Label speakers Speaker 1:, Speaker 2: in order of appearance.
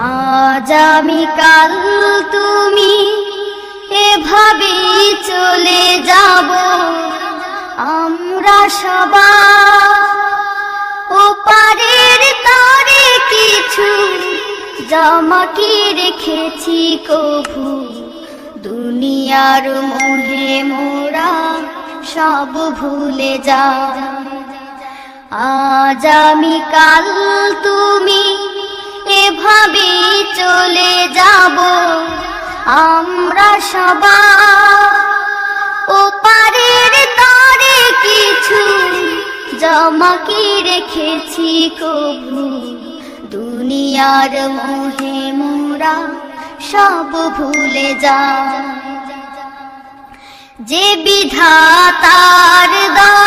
Speaker 1: আজ আমি কাল তুমি এভাবে চলে যাব। আমরা সবাই ও পারের তরে কিছু জামাকি রেখেছি কভু। দুনিয়ার মোহে মোরা সব ভুলে যা আজ আমি কাল চলে যাব। আমরা সবাই ও পারের তরে কিছু জমাকি রেখেছি কবু? দুনিয়ার মোহে মোরা সব ভুলে যা যে বিধাতার দয়া